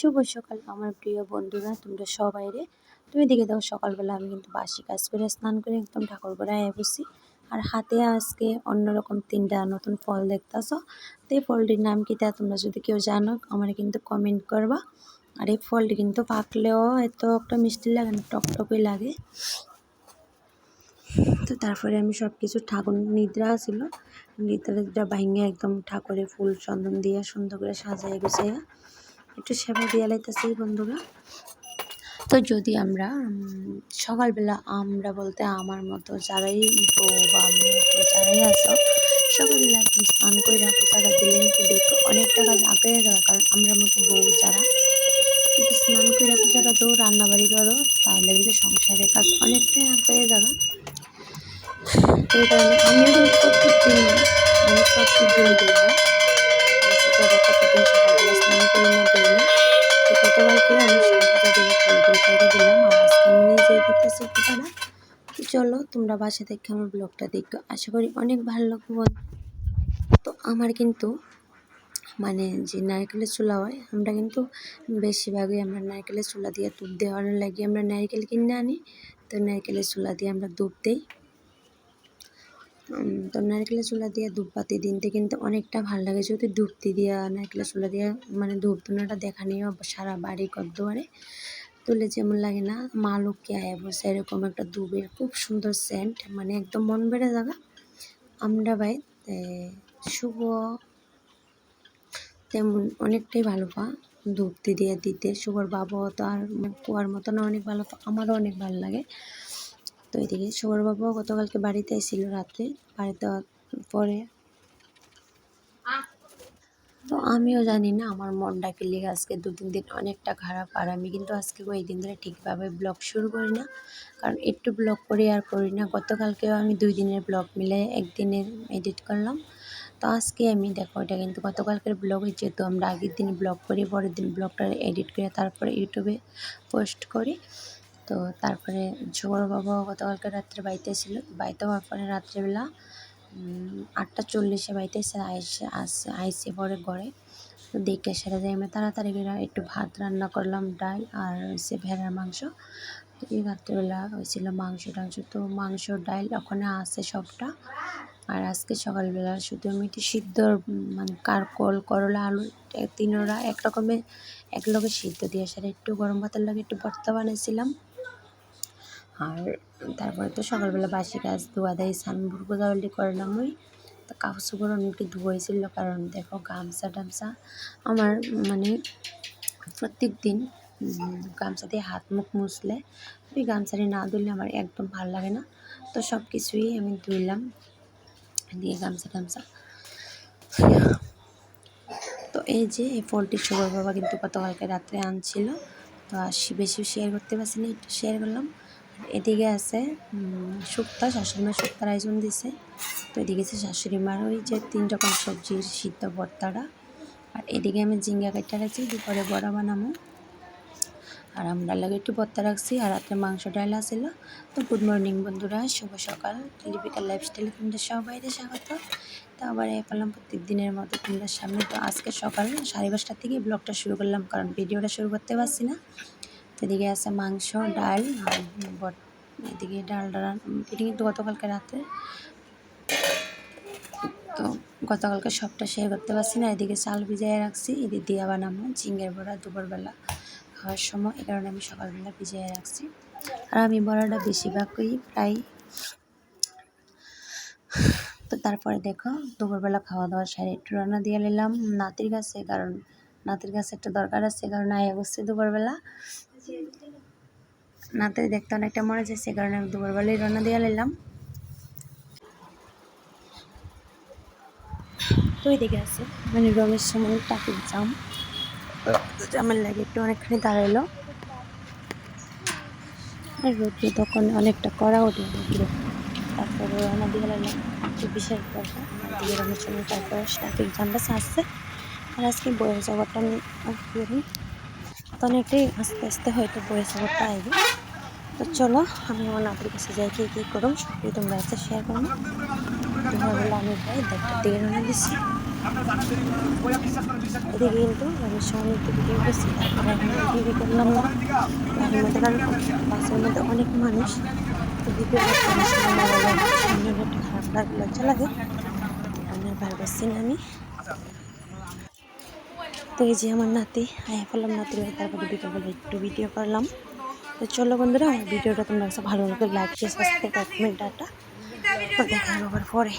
শুভ সকাল আমার প্রিয় বন্ধুরা, তোমরা সবাই রে। তুমি দেখে দাও, সকালবেলা আমি কিন্তু বাসি কাজ করে স্নান করে একদম ঠাকুর করে আয় বসি। আর হাতে আজকে অন্যরকম তিনটা নতুন ফল দেখতেছ। তো এই ফলটির নাম কি তা তোমরা যদি কেউ জানো, আমার কিন্তু কমেন্ট করবা। আর এই ফলটি কিন্তু পাকলেও এত একটা মিষ্টি লাগে না টকটকই লাগে। তো তারপরে আমি সব কিছু ঠাকুর নিদ্রা ছিল। নিদ্রা নিদ্রা ভাঙে একদম ঠাকুরে ফুল চন্দন দিয়ে সুন্দর করে সাজাই গুছিয়ে একটু সেবা দিয়ে লাইতেছি বন্ধুরা। তো যদি আমরা সকালবেলা আমরা বলতে আমার মতো যারাই বউ বা যারাই আসো সকালবেলা একদম স্নান করে রাখো যারা দিলেন তো দেখো অনেকটা কাজ আগে যাবে কারণ আমরা মতো বউ যারা কিন্তু স্নান করে রাখো যারা তো রান্নাবাড়ি করো, তাহলে কিন্তু সংসারের কাজ অনেকটাই আগে যাবে। তো এই কারণে আমিও কিন্তু না তো করে আমি তো চলো তোমরা বাসা থেকে আমার ব্লগটা দেখো আশা করি অনেক ভালো লাগবে তো আমার কিন্তু মানে যে নারকেলের চুলা হয় আমরা কিন্তু বেশিরভাগই আমরা নারকেলের চুলা দিয়ে দুধ দেওয়ার লাগে আমরা নারকেল কিনে আনি। তো নারকেলের চুলা দিয়ে আমরা দুধ দিই। তো নারকেলের চুলা দিয়ে ধূপবাতি দিনতে কিন্তু অনেকটা ভালো লাগে। যদি ধূপতি দিয়া নারকেলের চুলা দিয়ে মানে ধূপ ধুনাটা দেখা নিয়ে সারা বাড়ি দুয়ারে তুলে যেমন লাগে না, মা লোককে আয় বসে এরকম একটা ধূপের খুব সুন্দর সেন্ট মানে একদম মন বেড়ে যাবে আমরা ভাই শুভ তেমন অনেকটাই ভালো পা ধূপতি দিয়ে দিতে। শুভর বাবাও তো আর কুয়ার মতন অনেক ভালো আমারও অনেক ভালো লাগে। তো এদিকে সৌরবাবুও গতকালকে বাড়িতে এসেছিল রাত্রে। বাড়িতে পরে। তো আমিও জানি না, আমার মনটা কি লেগে আজকে দু তিন দিন অনেকটা খারাপ। আর আমি কিন্তু আজকে ওই দিন ধরে ঠিকভাবে ব্লগ শুরু করি না। কারণ একটু ব্লগ করি আর করি না। গতকালকেও আমি দুই দিনের ব্লগ মিলে একদিনের এডিট করলাম। তো আজকে আমি, দেখো, এটা কিন্তু গতকালকের ব্লগ, যেহেতু আমরা আগের দিন ব্লগ করি, পরের দিন ব্লগটা এডিট করে তারপরে ইউটিউবে পোস্ট করি। তো তারপরে ঝোর বাবা গতকালকে রাত্রে বাড়িতে ছিল বাড়িতে হওয়ার পরে রাত্রেবেলা আটটা চল্লিশে বাড়িতে এসে আইসে আসে আইসে পরে ঘরে। তো দেখে সেরে যাই আমি তাড়াতাড়ি একটু ভাত রান্না করলাম, ডাল আর হচ্ছে ভেড়ার মাংস। এই রাত্রেবেলা হয়েছিল মাংস টাংস, তো মাংস, ডাল ওখানে আসে সবটা। আর আজকে সকালবেলা শুধু আমি একটু সিদ্ধ মানে কারকল, করলা, আলু তিনোরা এক রকমের এক লগে সিদ্ধ দিয়ে সেটা একটু গরম ভাতের লাগে একটু ভর্তা বানিয়েছিলাম। আর তারপরে তো সকালবেলা বাসি কাজ, ধোয়া দেয় সানপুর গোদাওয়ালি করলাম ওই তো কাপড় চোপড় অনেকটি ধুয়েছিল কারণ দেখো গামছা টামছা আমার মানে প্রত্যেক দিন গামছা দিয়ে হাত মুখ মুছলে, ওই গামছাটি না ধুলে আমার একদম ভালো লাগে না। তো সব কিছুই আমি ধুইলাম, দিয়ে গামছা টামছা। তো এই যে এই ফলটি সুগর বাবা কিন্তু গতকালকে রাত্রে আনছিল, তো আর বেশি শেয়ার করতে পারছি না একটু শেয়ার করলাম। এদিকে আছে শুক্তা, শাশুড়ি মা শুক্তার আয়োজন দিছে। তো এদিকে আছে শাশুড়ি মার ওই যে তিন রকম সবজির সিদ্ধ ভর্তাটা আর এদিকে আমি জিঙ্গা কাটা রাখছি দুপুরে বড়া বানাবো। আর আমরা লাগে একটু ভর্তা রাখছি, আর রাত্রে মাংস ডাল আসছিল তো গুড মর্নিং বন্ধুরা, শুভ সকাল। লিপিকার লাইফস্টাইলে তোমাদের সবাইরে স্বাগত। তো আবার এ পেলাম প্রত্যেক দিনের মতো তোমাদের সামনে। তো আজকে সকাল সাড়ে পাঁচটার থেকে ব্লগটা শুরু করলাম, কারণ ভিডিওটা শুরু করতে পারছি না। এদিকে আছে মাংস, ডাল এদিকে ডাল এটি কিন্তু গতকালকে রাতে। তো গতকালকে সবটা শেয়ার করতে পারছি না। এদিকে চাল ভিজাই রাখছি, এদিকে দিয়া বানাবো ঝিঙ্গের বড়া দুপুরবেলা খাওয়ার সময়। এ কারণে আমি সকালবেলা ভিজাই রাখছি। আর আমি বড়াটা বেশিরভাগই প্রায় তো তারপরে দেখো, দুপুরবেলা খাওয়া দাওয়া সারে একটু রান্না দিয়ে নিলাম। নাতির কাছে, কারণ নাতির কাছে একটা দরকার আছে, কারণ আয়া বসছে দুপুরবেলা। নাতে দেখতে অনেকটা মনে যায় সে কারণে আমি দুপুরবেলায় রান্না দিয়ে নিলাম। তো এদিকে আছে মানে রঙের সময় ট্রাফিক জাম জামের লাগে একটু অনেকখানি দাঁড়াইলো। আর রোদ্রে তখন অনেকটা কড়া ওঠে রোদ্রে তারপরে রান্না দিয়ে নিলাম। বিশেষ কথা দিয়ে রঙের সময় তারপরে ট্রাফিক জামটা আসছে আর আজকে বইয়ের জগৎটা আমি করি অনেকটাই আস্তে আস্তে হয়তো জগৎটা আসবে তো চলো, আমি আমার নাতির কাছে যাই, কি কী করুন সবই তোমরা শেয়ার করব দুপুরবেলা আমি প্রায় দেড়টার রান্না দিচ্ছি। এদিকে কিন্তু আমি একটু করছি করলাম না। গাড়ির মধ্যে কারণ বাসের মধ্যে অনেক মানুষ, তো করতে সামনে একটু খারাপ লাগল লাগে। আমি না আমি। এই যে আমার নাতি আয়া ফেললাম নাতি তারপরে বিকেলবেলা একটু ভিডিও করলাম। তো চলো বন্ধুরা, আমার ভিডিওটা তোমরা ভালো লাগে লাইক শেয়ার সাবস্ক্রাইব কমেন্ট ডাটা দেখা আবার পরে।